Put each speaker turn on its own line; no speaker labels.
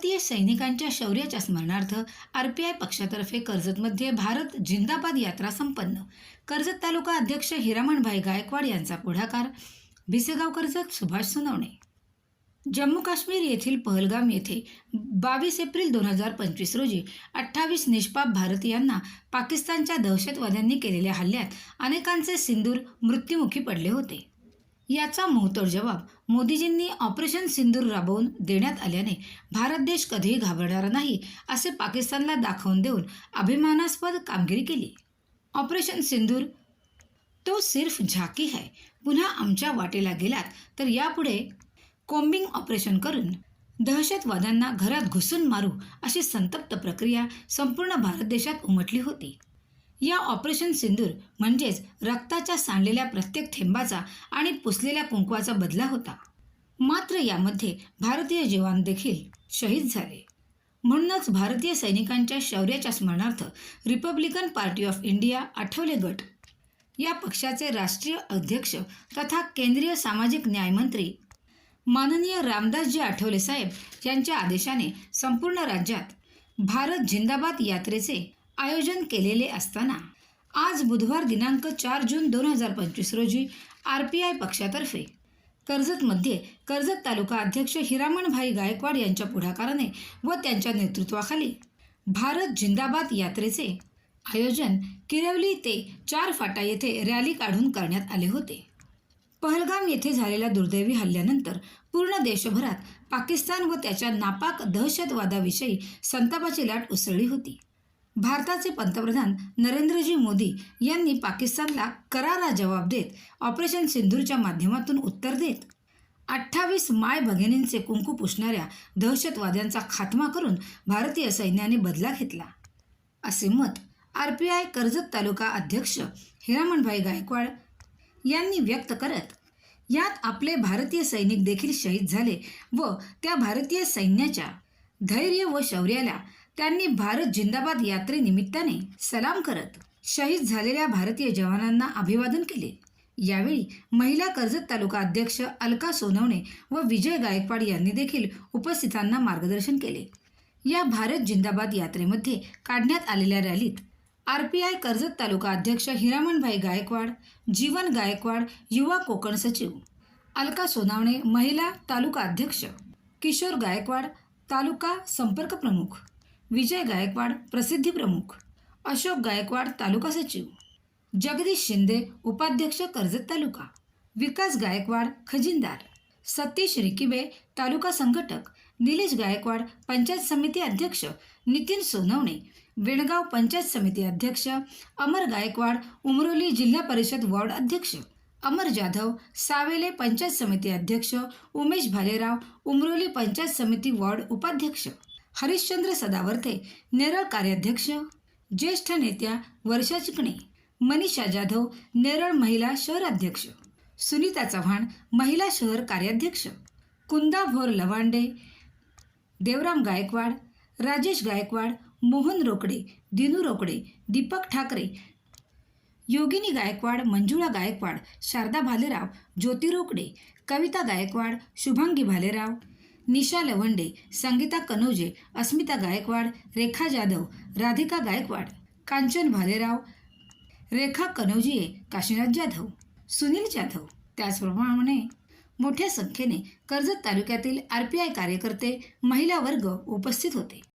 भारतीय सैनिकांच्या शौर्याच्या स्मरणार्थ आर पी आय पक्षातर्फे कर्जतमध्ये भारत जिंदाबाद यात्रा संपन्न. कर्जत तालुका अध्यक्ष हिरामणभाई गायकवाड यांचा पुढाकार. भिसेगाव कर्जत सुभाष सुनवणे. जम्मू काश्मीर येथील पहलगाम येथे बावीस एप्रिल दोन हजार पंचवीस रोजी अठ्ठावीस निष्पाप भारतीयांना पाकिस्तानच्या दहशतवाद्यांनी केलेल्या हल्ल्यात अनेकांचे सिंदूर मृत्युमुखी पडले होते. याचा मोहतोड जवाब मोदीजींनी ऑपरेशन सिंदूर राबवून देण्यात आल्याने भारत देश कधीही घाबरणार नाही असे पाकिस्तानला दाखवून देऊन अभिमानास्पद कामगिरी केली. ऑपरेशन सिंदूर तो सिर्फ झाकी है पुन्हा आमच्या वाटेला गेलात तर यापुढे कोम्बिंग ऑपरेशन करून दहशतवाद्यांना घरात घुसून मारू अशी संतप्त प्रक्रिया संपूर्ण भारत देशात उमटली होती. या ऑपरेशन सिंदूर म्हणजेच रक्ताच्या सांडलेल्या प्रत्येक थेंबाचा आणि पुसलेल्या कुंकवाचा बदला होता. मात्र यामध्ये भारतीय जवान देखील शहीद झाले. म्हणूनच भारतीय सैनिकांच्या शौर्याच्या स्मरणार्थ Republican Party of India Athawale गट. या पक्षाचे राष्ट्रीय अध्यक्ष तथा केंद्रीय सामाजिक न्यायमंत्री माननीय रामदासजी आठवले साहेब यांच्या आदेशाने संपूर्ण राज्यात भारत जिंदाबाद यात्रेचे आयोजन केलेले असताना आज बुधवार दिनांक चार जून दोन हजार पंचवीस रोजी आर पी आय पक्षातर्फे कर्जतमध्ये कर्जत तालुका अध्यक्ष हिरामणभाई गायकवाड यांच्या पुढाकाराने व त्यांच्या नेतृत्वाखाली भारत जिंदाबाद यात्रेचे आयोजन किरवली ते चार फाटा येथे रॅली काढून करण्यात आले होते. पहलगाम येथे झालेल्या दुर्दैवी हल्ल्यानंतर पूर्ण देशभरात पाकिस्तान व त्याच्या नापाक दहशतवादाविषयी संतापाची लाट उसळली होती. भारताचे पंतप्रधान नरेंद्रजी मोदी यांनी पाकिस्तानला करारा जवाब देत ऑपरेशन सिंधूरच्या माध्यमातून उत्तर देत. अठ्ठावीस माय भगिनींचे कुंकू पुसणाऱ्या दहशतवाद्यांचा खात्मा करून भारतीय सैन्याने बदला घेतला. असे मत आर पी आय कर्जत तालुका अध्यक्ष हिरामणभाई गायकवाड यांनी व्यक्त करत यात आपले भारतीय सैनिक देखील शहीद झाले व त्या भारतीय सैन्याच्या धैर्य व शौर्याला त्यांनी भारत जिंदाबाद यात्रेनिमित्ताने सलाम करत शहीद झालेल्या भारतीय जवानांना अभिवादन केले. यावेळी महिला कर्जत तालुका अध्यक्ष अलका सोनवणे व विजय गायकवाड यांनी देखील उपस्थितांना मार्गदर्शन केले. या भारत जिंदाबाद यात्रेमध्ये काढण्यात आलेल्या रॅलीत R P I Karjat taluka अध्यक्ष हिरामणभाई गायकवाड जीवन गायकवाड युवा कोकण सचिव अलका सोनावणे महिला तालुका अध्यक्ष किशोर गायकवाड तालुका संपर्क प्रमुख विजय गायकवाड प्रसिद्धी प्रमुख अशोक गायकवाड तालुका सचिव जगदीश शिंदे उपाध्यक्ष कर्जत तालुका विकास गायकवाड खजिनदार सतीश रिकिबे तालुका संघटक निलेश गायकवाड पंचायत समिती अध्यक्ष नितीन सोनवणे वेणगाव पंचायत समिती अध्यक्ष अमर गायकवाड उमरोली जिल्हा परिषद वॉर्ड अध्यक्ष अमर जाधव सावेले पंचायत समिती अध्यक्ष उमेश भालेराव उमरोली पंचायत समिती वॉर्ड उपाध्यक्ष. हरिश्चंद्र सदावर्ते नेरळ कार्याध्यक्ष ज्येष्ठ नेत्या वर्षा चिकणे मनीषा जाधव नेरळ महिला शहराध्यक्ष सुनीता चव्हाण महिला शहर कार्याध्यक्ष कुंदा भोर लवांडे देवराम गायकवाड राजेश गायकवाड मोहन रोकडे दिनू रोकडे दीपक ठाकरे योगिनी गायकवाड मंजुळा गायकवाड शारदा भालेराव ज्योती रोकडे कविता गायकवाड शुभांगी भालेराव निशा लवंडे संगीता कनोजे अस्मिता गायकवाड रेखा जाधव राधिका गायकवाड कांचन भालेराव रेखा कनोजिये काशीनाथ जाधव सुनील जाधव. त्याचप्रमाणे मोठ्या संख्येने कर्जत तालुक्यातील आर पी आय कार्यकर्ते महिला वर्ग उपस्थित होते.